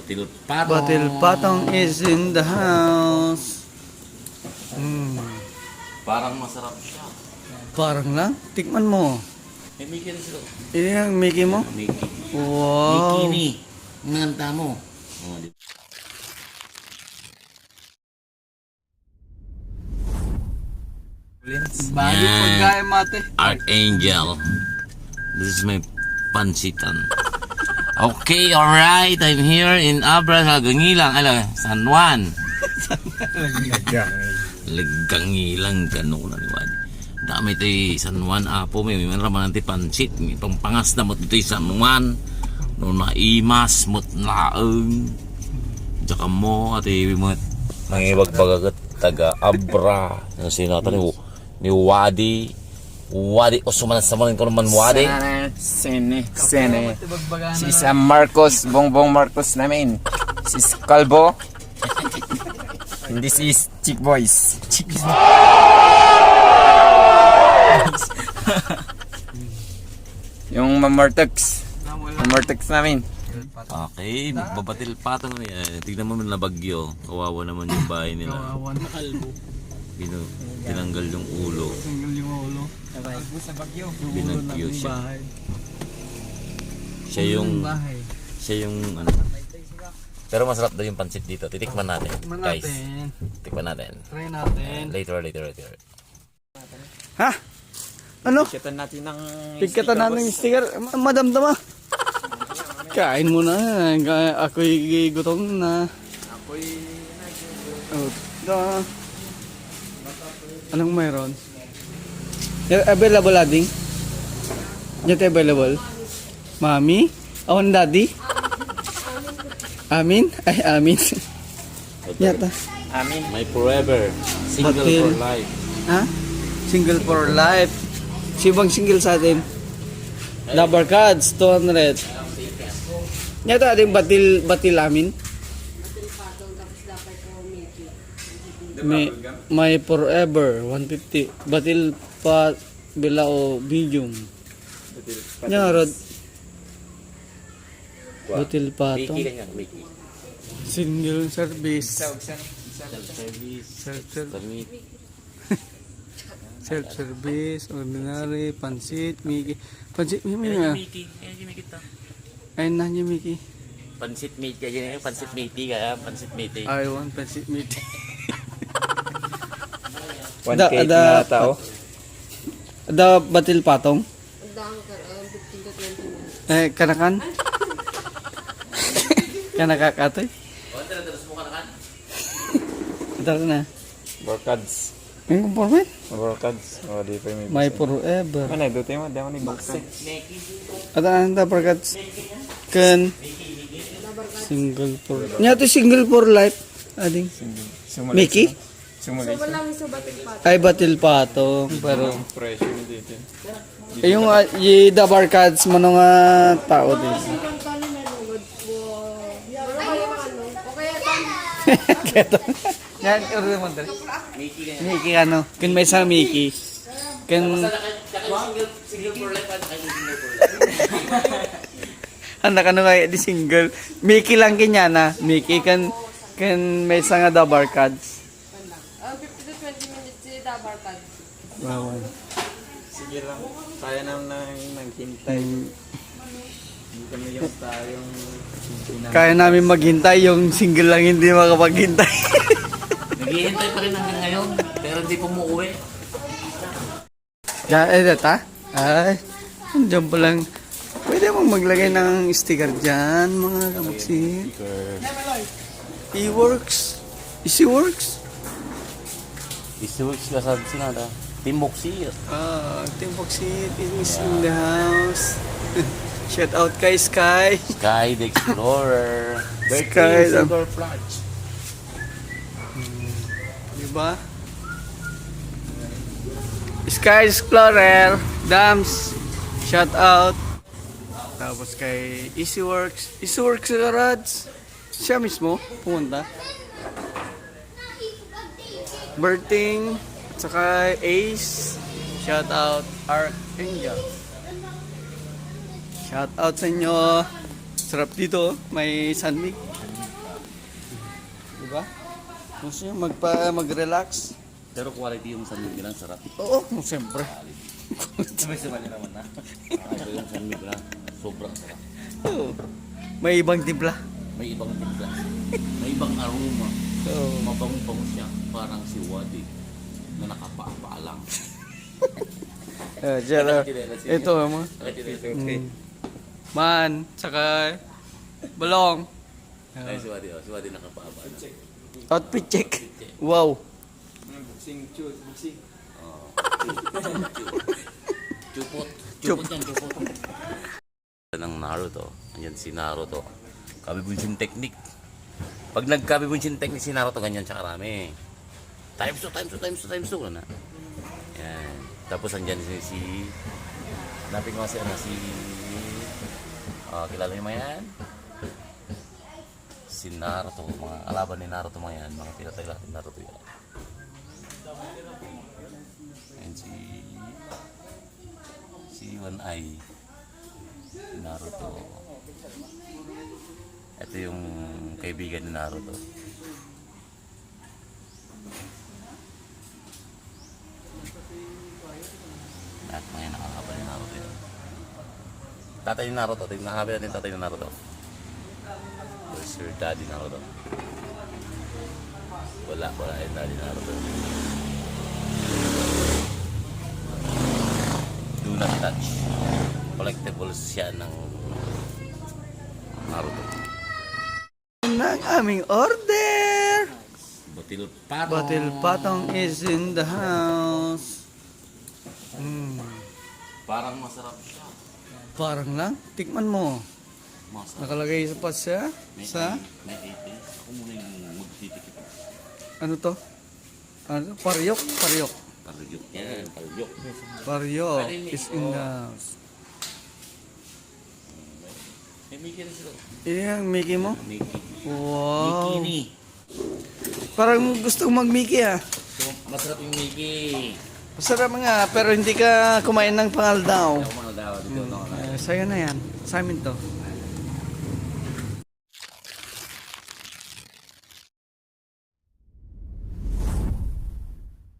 Batil patong. Batil Patong is in the house. Hmm. Parang masarap siya. Parang lang. Tikman mo. Eh, Mickey rin sila. Ini ang Mickey mo? Mickey. Wow. Mickey ni. Nanta mo. Oh, di- Bago Yan. pagkain mate. Archangel. This is my pansitan. Okay, alright. I'm here in Abra, Lagangilang. Ala, San Juan. Lagangilang, gano'n na niwan. Dami tayo San Juan, Apo. May may raman natin pansit. May pangpangas na mo tayo San Juan. No na imas, mot laeng. Tsaka mo, at mo. Nangibagbagat taga Abra. Ano sinata ni, ni Wadi. Wadi, o sumanas sa mga naman Wadi. Sene, Sene. Si Sam Marcos, Bongbong Marcos namin. Si Calvo. And this is Chick Boys. Chick Yung Mamortex. Mamortex namin. Okay, babatil patong na yan. Tignan mo na bagyo. Kawawa naman yung bahay nila. Kawawan na kalbo. Binu, tinanggal yung ulo. Tanggal yung ulo. Sa Bagyo. Yung ulo Binagyo ng siya. bahay. Siya yung, bahay. siya yung ano. Pero masarap daw yung pansit dito. Titikman natin, Tikman guys. natin. Tikman natin. Try natin. Later, later, later. Ha? Ano? Kita natin ng... Pigkatan natin yung sticker. Ma- Madam tama. Kain mo na. Ka- Ako'y gutom na. Ako'y... Oh, da. Anong mayroon? Available ading? Not available? Mami? Oh, daddy? Amin? Ay, amin. Yata. Amin. My forever. Single Batil. for life. Ha? Single for life. Sibang single sa atin. Lover cards, 200. Yata ating batil, batil amin. May, may forever, 150. Batil pa, bilao, medium. Yan, Rod. Batil pa to. Single service. Self-service. Self-service. Permit. Self-service, ordinary, pansit, Mickey. Pansit, Mickey to. Ayun na niya, Mickey. Pansit yung pansit Mickey. Kaya pansit Mickey. I want pansit Mickey. 1K Da- na tao. Da batil patong? Daan ka, 15 to 20 minutes. Eh, kanakan? Kanakakatoy? Tara na. Workads. Ang comportment? Workads. O, di pa may... My forever. Ano, doon mo, di ako ni Boxing. At ang dabarkats? Kan single for Nya to single for life. Ading. Mickey? So, walang isa batil pa. Ay batil patong pero Presyo ni dito. eh, yung uh, y dabarkats mo nga tao din. Na. Keto. Yan, uri mo dali. Mickey ano? Kun may sa Mickey. Kun Single for life. Single for life. anak ano kaya di single. Mickey lang kinyana. Mickey kan kan may sa nga dabarkats. Um, 15 to 20 minutes si Dabar ka. Wow. Sige lang. Kaya naman nang naghintay. Hindi kami yung tayong... Kaya namin maghintay yung single lang hindi makapaghintay. Naghihintay pa rin hanggang ngayon. Pero hindi pa umuwi. Ya, eh, data? Ay, dyan pa lang. Pwede mong maglagay ng sticker dyan, mga kabuksin. E-works. Easy works. Isuwix ka sa sinada. Timbok siya. Ah, Timbok City is in the house. Shout out kay Sky. Sky the Explorer. Sky the- Silver Flash. Diba? Sky Explorer. Dams. Shout out. Tapos kay Easy Works. Easy Works sa Rads. Siya mismo pumunta. Berting. Saka Ace. Shout out Archangel. Shout out sa inyo. Sarap dito. May sunmig. Diba? Gusto nyo magpa, mag-relax? Pero quality yung San Miguel ang sarap. Oo, siyempre. May sumali naman na. Ito yung San Miguel sobrang sarap. Oo. May ibang timpla. May ibang timpla. May ibang aroma. Oo. Mabango-bango siya. Parang si Wadi na nakapaa lang. Dyan, uh, ito, mo. Man, tsaka balong. Ay, si Wadi, oh. si Wadi nakapaa lang. Outfit check. Wow. Chupot. Chup. Chupot yan, chupot. ng Naruto. Ayan si Naruto. Kabibunshin technique. Pag nagkabibunshin technique si Naruto, ganyan siya karami. Times 2, times 2, times 2, times 2 na. Yan. Tapos andyan si, si Napin ko kasi ano, si ah kilala niyo yan? Si Naruto, mga alaban ni Naruto mga yan, mga pinatay lahat ni Naruto yan. And si si One Eye Naruto. Ito yung kaibigan ni Naruto. At mga nakakaba ni Naruto yun. Tatay ni Naruto. Tingnan nakakaba natin tatay ni Naruto. Where's your daddy Naruto? Wala, wala yung daddy Naruto. Do not touch. Collectibles siya ng Naruto. Ng aming order. Butil patong. Batil Patong is in the house. Mm, Parang masarap siya. parang lang. Tikman mo. Masarap. Nakalagay sa pa siya. May, Sa, may 18. Ako muna yung magtitikip. ano to? Ano to? Paryok. Paryok. Paryok yan. Paryok. Paryok is in the house. May Mickey rin sila. Iyan, Mickey mo? Mickey. Wow. Mickey ni. Parang gusto mag-Mickey ah. Masarap yung Mickey. Masarap nga, pero hindi ka kumain ng pangaldaw. Ako mga dawa dito. no? Eh, sa'yo na yan. Sa amin to.